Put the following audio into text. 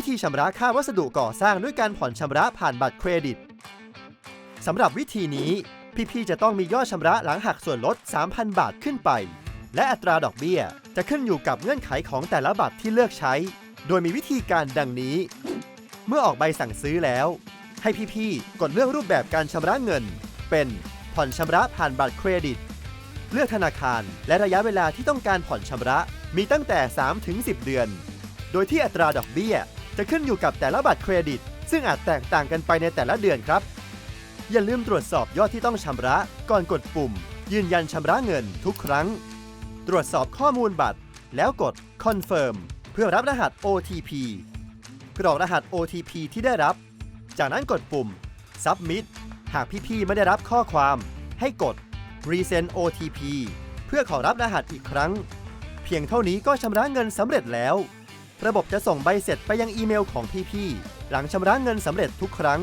วิธีชำระค่าวัสดุก่อสร้างด้วยการผ่อนชำระผ่านบัตรเครดิตสำหรับวิธีนี้ พี่ๆจะต้องมียอดชำระหลังหักส่วนลด 3,000 บาทขึ้นไป และอัตราดอกเบี้ยจะขึ้นอยู่กับเงื่อนไขของแต่ละบัตรที่เลือกใช้ โดยมีวิธีการดังนี้ เมื่อออกใบสั่งซื้อแล้ว ให้พี่ๆกดเลือกรูปแบบการชำระเงิน เป็นผ่อนชำระผ่านบัตรเครดิต เลือกธนาคารและระยะเวลาที่ต้องการผ่อนชำระมีตั้งแต่ 3-10 เดือน โดยที่อัตราดอกเบี้ย จะขึ้นอยู่กับแต่ละบัตรเครดิต ซึ่งอาจแตกต่างกันไปในแต่ละเดือนครับ อย่าลืมตรวจสอบยอดที่ต้องชำระ ก่อนกดปุ่ม ยืนยันชำระเงินทุกครั้ง ตรวจสอบข้อมูลบัตร แล้วกด Confirm เพื่อรับรหัส OTP กรอกรหัส OTP ที่ได้รับ จากนั้นกดปุ่ม Submit หากพี่ๆไม่ได้รับข้อความ ให้กด Resend OTP เพื่อขอรับรหัสอีกครั้ง เพียงเท่านี้ก็ชำระเงินสำเร็จแล้ว ระบบจะส่งใบเสร็จไปยังอีเมลของพี่ๆ หลังชำระเงินสำเร็จทุกครั้ง